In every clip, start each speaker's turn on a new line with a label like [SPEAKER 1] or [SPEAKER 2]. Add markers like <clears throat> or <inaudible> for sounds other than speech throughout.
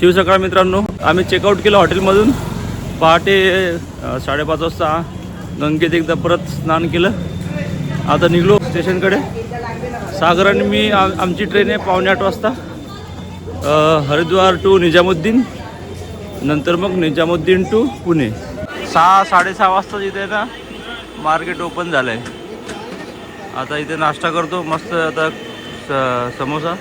[SPEAKER 1] शिवसकाळ मित्रांनो आम्ही चेकआउट केलं हॉटेलमधून पहाटे साडेपाच वाजता गंगेत एकदा परत स्नान केलं. आता निघलो स्टेशनकडे. सागर आणि मी आम आमची ट्रेन आहे पावणे आठ वाजता. हरिद्वार टू निजामुद्दीन. नंतर मग निजामुद्दीन टू पुणे. सहा साडेसहा वाजता इथे ना मार्केट ओपन झालं आहे आता इथे नाश्ता करतो. मस्त आता स- समोसा.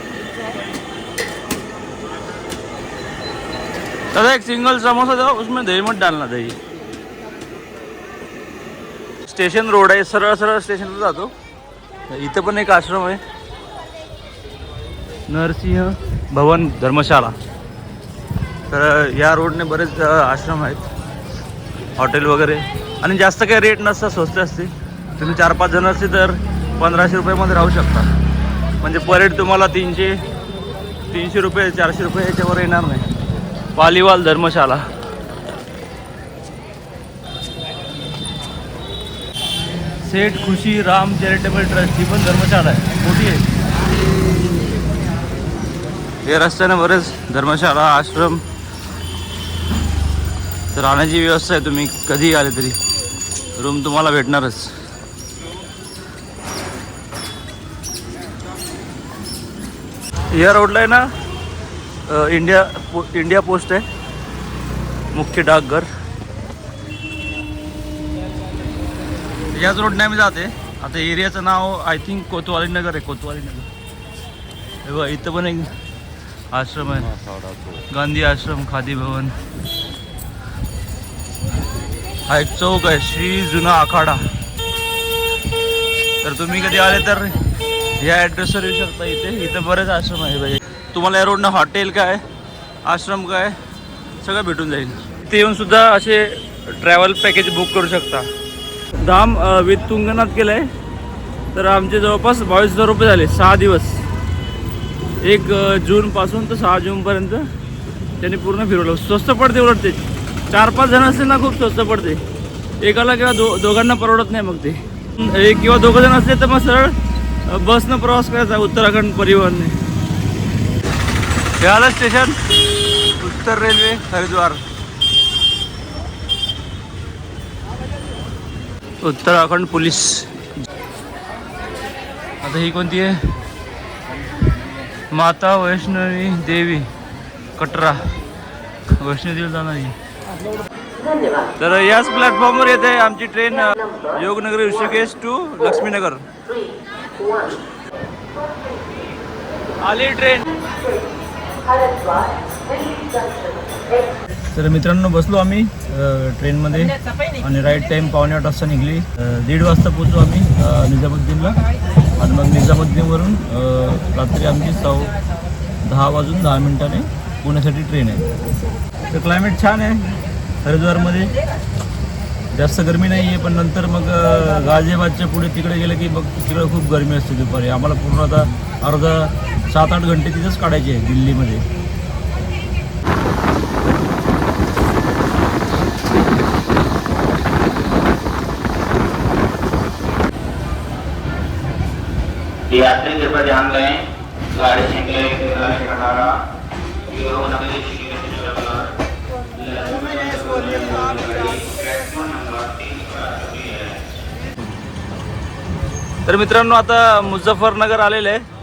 [SPEAKER 1] दादा एक सिंगल समोसा दो उसमें दही मत डालना दही. स्टेशन रोड आहे सरळ सरळ स्टेशनला जातो. इथं पण एक आश्रम आहे. नरसिंह भवन धर्मशाला. तर या रोडने बरेच आश्रम आहेत. हॉटेल वगैरे. आणि जास्त काही रेट नसतात स्वस्त असते. तुम्ही चार पाच जण असते तर पंधराशे रुपयामध्ये राहू शकता. म्हणजे पर हेड तुम्हाला तीनशे तीनशे रुपये चारशे रुपये याच्यावर येणार नाही. पालीवाल धर्मशाला. सेठ खुशी राम चॅरिटेबल ट्रस्ट ही पण धर्मशाला आहे. मोठी आहे. हे रस्त्याने बरेच धर्मशाळा आश्रम. तर राहण्याची व्यवस्था आहे तुम्ही. कधी आले तरी. रूम तुम्हाला भेटणारच. या रोडला आहे ना? इंडिया पो इंडिया पोस्ट आहे. मुख्य डाकघर. याच रोडने आम्ही जाते. आता एरियाचं नाव आय थिंक कोतवाली नगर आहे कोतवाली नगर हे बघा इथं पण एक आश्रम आहे. गांधी आश्रम खादी भवन. हा एक चौक आहे श्री जुना आखाडा. तर तुम्ही कधी आले तर या ॲड्रेसवर येऊ शकता इथे. इथं बरेच आश्रम आहे बघा तुम्हाला या रोडनं हॉटेल काय आश्रम काय सगळं भेटून जाईल. ते येऊन सुद्धा असे ट्रॅव्हल पॅकेज बुक करू शकता. दाम विथ तुंगनाथ केलं आहे तर आमचे जवळपास बावीस हजार रुपये झाले सहा दिवस. एक जूनपासून तर सहा जूनपर्यंत त्यांनी पूर्ण फिरवलं. स्वस्त पडते उलट ते. चार पाच जण असतील ना खूप स्वस्त पडते. एकाला किंवा दो दोघांना परवडत नाही मग ते. एक किंवा दोघं जण असले तर मग सरळ बसनं प्रवास करायचा उत्तराखंड परिवहनने. हे आलं स्टेशन? उत्तर रेल्वे हरिद्वार. उत्तराखंड पोलीस. आता ही कोणती आहे? माता वैष्णवी देवी कटरा. वैष्णोदेवी जाणारी तर याच प्लॅटफॉर्मवर येते आमची ट्रेन योगनगर ऋषिकेश टू लक्ष्मीनगर. आली ट्रेन तर मित्रांनो बसलो आम्ही ट्रेनमध्ये आणि राईट टाईम पावणे आठ वाजता निघली. दीड वाजता पोचलो आम्ही निजामुद्दीनला. आणि मग निजामुद्दीनवरून रात्री आमची सव दहा वाजून दहा मिनिटाने पुण्यासाठी ट्रेन आहे. तर क्लायमेट छान आहे हरिद्वारमध्ये. जास्त गरमी नाही आहे पण नंतर मग गाझियाबादच्या पुढे तिकडे गेलं की मग तिकडे खूप गरमी असते दुपारी. आम्हाला पूर्ण आता अर्धा सात आठ घंटे तिथेच काढायचे आहे दिल्लीमध्ये.
[SPEAKER 2] यात्री कृपया ध्यान दें। गाड़ी सिंगल अठारह यूरो नकली
[SPEAKER 1] तर मित्रांनो आता मुझफ्फरनगर आलेलं आहे.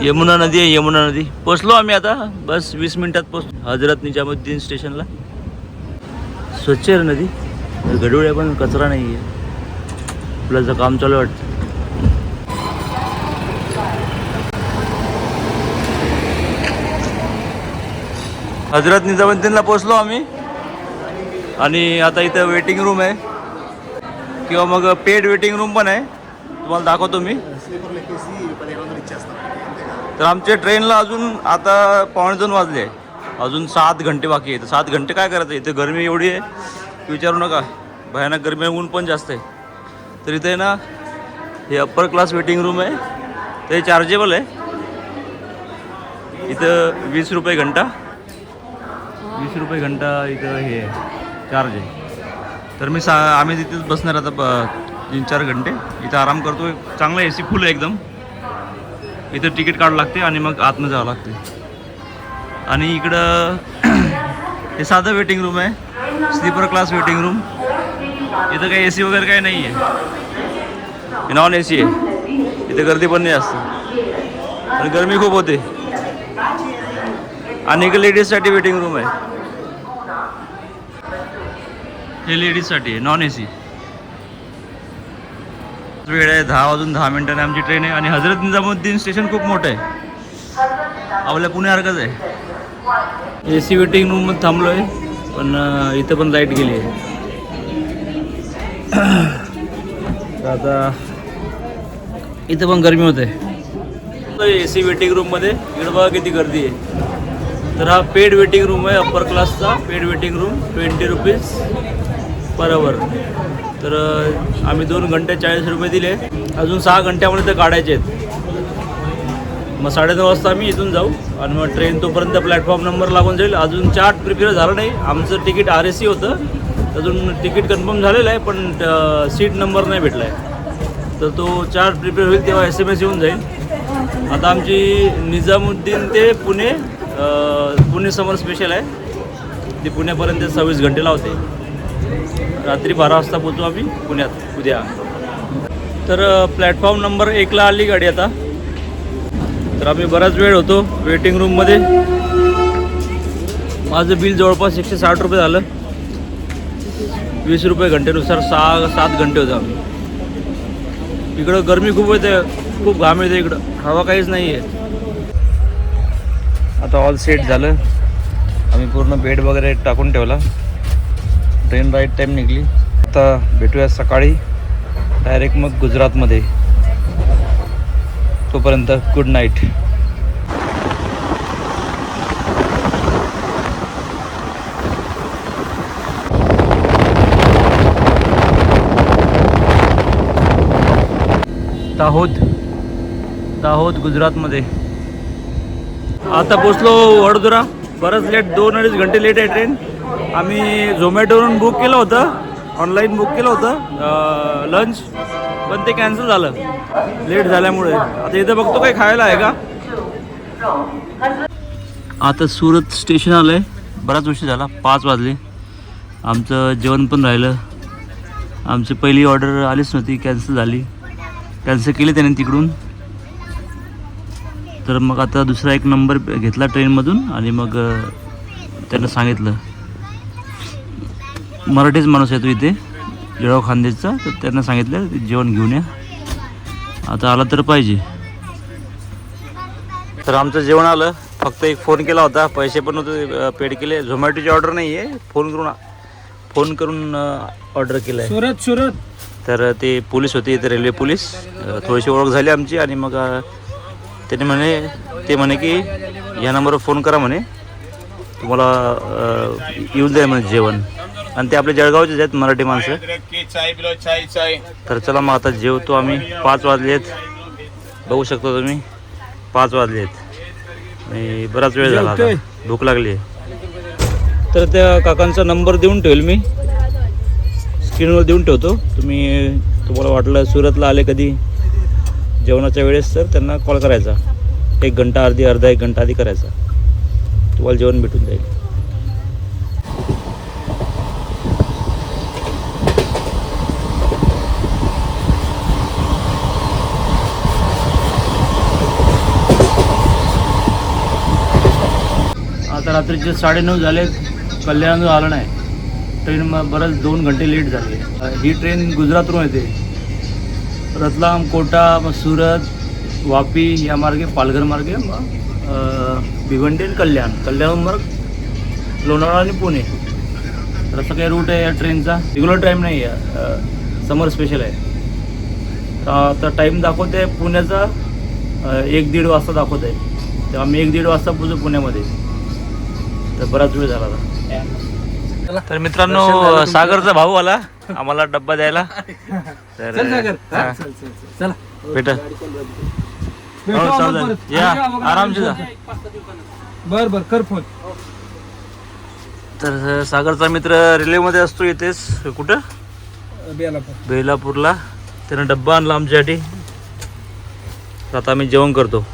[SPEAKER 1] यमुना नदी आहे यमुना नदी. पोचलो आम्ही आता. बस वीस मिनिटात पोचलो. हजरत निजामुद्दीन स्टेशनला. स्वच्छ आहे नदी. गडुळे पण कचरा नाही आहे आपल्याचं काम चालू वाटतं. हजरत निजामुद्दीनला पोचलो आम्ही. आणि आता इथं वेटिंग रूम आहे. किंवा मग पेड वेटिंग रूम पण आहे. तुम्हाला दाखवतो मी. तर आमच्या ट्रेनला अजून आता पावणे दोन वाजले. आहे अजून सात घंटे बाकी आहे तर सात घंटे काय करायचं? इथे गरमी एवढी आहे. की विचारू नका. भयानक गरमी आहे, ऊन पण जास्त आहे. तर इथे ना हे अप्पर क्लास वेटिंग रूम आहे. ते चार्जेबल आहे. इथं वीस रुपये घंटा. वीस रुपये घंटा इथं हे आहे. चार्ज आहे. तर मी सा आम्ही तिथेच बसणार आता प- तीन चार घंटे. इथं आराम करतो चांगलं ए सी फुल आहे एकदम. इथं तिकीट काढावं लागते आणि मग आतनं जावं लागते. आणि इकडं <clears throat> हे साधं वेटिंग रूम आहे. स्लीपर क्लास वेटिंग रूम इथं काही ए सी वगैरे काही नाही आहे नॉन ए सी आहे. इथे गर्दी पण नाही असते आणि गर्मी खूप होते. आणि इकडे लेडीजसाठी वेटिंग रूम आहे. हे लेडीजसाठी आहे नॉन ए सी वेळ आहे दहा वाजून दहा मिनिटांनी आमची ट्रेन आहे. आणि हजरत निजामुद्दीन स्टेशन खूप मोठं आहे. आपल्या पुण्यासारखंच आहे. ए सी वेटिंग रूममध्ये थांबलो आहे पण इथं पण लाइट गेली आहे. आता इथं पण गरमी होते. ए सी वेटिंग रूममध्ये इकडं बघा किती गर्दी आहे. तर हा पेड वेटिंग रूम आहे अप्पर क्लासचा paid waiting room twenty rupees per hour तर आम्ही दोन घंटे चाळीस रुपये दिले. अजून सहा घंट्यामध्ये ते काढायचे आहेत. मग साडेनऊ वाजता आम्ही इथून जाऊ आणि मग ट्रेन तोपर्यंत प्लॅटफॉर्म नंबर लागून जाईल. अजून चार्ट प्रिपेअर झालं नाही. आमचं तिकीट आर एस सी होतं. अजून तिकीट कन्फर्म झालेलं आहे पण सीट नंबर नाही भेटला आहे. तर तो चार्ट प्रिपेअर होईल तेव्हा एस एम एस येऊन जाईल. आता आमची निजामुद्दीन ते पुणे पुणे समर स्पेशल आहे. ती पुण्यापर्यंत सव्वीस घंटे लावते. रात्री बारा वाजता पोचू आम्ही पुण्यात उद्या. तर प्लॅटफॉर्म नंबर एकला आली गाडी आता. तर आम्ही बराच वेळ होतो वेटिंग रूममध्ये माझं बिल जवळपास एकशे साठ रुपये झालं. वीस रुपये घंटेनुसार सहा सात घंटे होतो आम्ही. इकडं गरमी खूप येते खूप घाम येते इकडं. हवा काहीच नाही आहे आता ऑल सेट झालं. आम्ही पूर्ण बेड वगैरे टाकून ठेवला. ट्रेन राईट टाईम निघली. आता भेटूया सकाळी. डायरेक्ट मग गुजरातमध्ये. तोपर्यंत गुड नाईट दाहोद. दाहोद गुजरातमध्ये. आता पोचलो वडोदरा. बरंच लेट दोन अडीच घंटे लेट आहे ट्रेन आम्ही झोमॅटोवरून बुक केलं होतं. ऑनलाईन बुक केलं होतं. लंच पण ते कॅन्सल झालं. लेट झाल्यामुळे. आता इथं बघतो काही खायला आहे का? आता सुरत स्टेशन आलं आहे बराच उशीर झाला. पाच वाजले. आमचं जेवण पण राहिलं. आमची पहिली ऑर्डर आलीच नव्हती. कॅन्सल झाली. कॅन्सल केली त्याने तिकडून. तर मग आता दुसरा एक नंबर घेतला ट्रेनमधून आणि मग त्यांना सांगितलं. मराठीच माणूस आहे तो इथे जळगाव खानदेशचा. तर त्यांना सांगितलं जेवण घेऊन या. आता आला तर पाहिजे. तर आमचं जेवण आलं. फक्त एक फोन केला होता. पैसे पण होते पेड केले. झोमॅटोची ऑर्डर नाही आहे. फोन करून फोन करून ऑर्डर केलं आहे
[SPEAKER 3] सुरत सुरत.
[SPEAKER 1] तर ते पोलीस होते इथे रेल्वे पोलीस. थोडीशी ओळख झाली आमची आणि मग अ, त्याने म्हणे ते म्हणे की ह्या नंबरवर फोन करा म्हणे. तुम्हाला येऊन जाईल म्हणे जेवण. आणि ते आपले जळगावचेच आहेत मराठी माणसं. तर चला मग आता जेवतो आम्ही. पाच वाजले आहेत. बघू शकता तुम्ही. पाच वाजले आहेत. आणि बराच वेळ झाला आता. भूक लागली आहे. तर त्या काकांचा नंबर देऊन ठेवेल मी. स्क्रीनवर देऊन ठेवतो. तुम्ही तुम्हाला वाटलं सुरतला आले कधी? जेवणाच्या वेळेस तर त्यांना कॉल करायचा. एक घंटा अर्धी अर्धा एक घंटा आधी करायचा. तुम्हाला जेवण भेटून जाईल आता रात्रीचे साडेनऊ झाले कल्याण आलं नाही. ट्रेन मग बरंच दोन घंटे लेट झाले. ही ट्रेन गुजरातवरून येते. रतलाम कोटा मग सुरत वापी या मार्गे पालघर मार्गे मग भिवंडी आणि कल्याण. कल्याण मग लोणावळा आणि पुणे. तर असं काही रूट आहे या ट्रेनचा रेग्युलर टाईम नाही आहे. समर स्पेशल आहे. तर आता टाईम दाखवते पुण्याचा. एक दीड वाजता दाखवत. आहे तर आम्ही एक दीड वाजता पोचू पुण्यामध्ये. तर बराच वेळ झाला आता. तर मित्रांनो सागरचा भाऊ आला. आम्हाला डब्बा द्यायला. तर
[SPEAKER 3] चला
[SPEAKER 1] भेटा. हो. या, जा.
[SPEAKER 3] बर बर कर फोन.
[SPEAKER 1] तर सागरचा मित्र रेल्वेमध्ये असतो इथेच. कुठं?
[SPEAKER 3] बेलापूर.
[SPEAKER 1] बेलापूरला. त्यानं डब्बा आणला आमच्यासाठी. आता आम्ही जेवण करतो.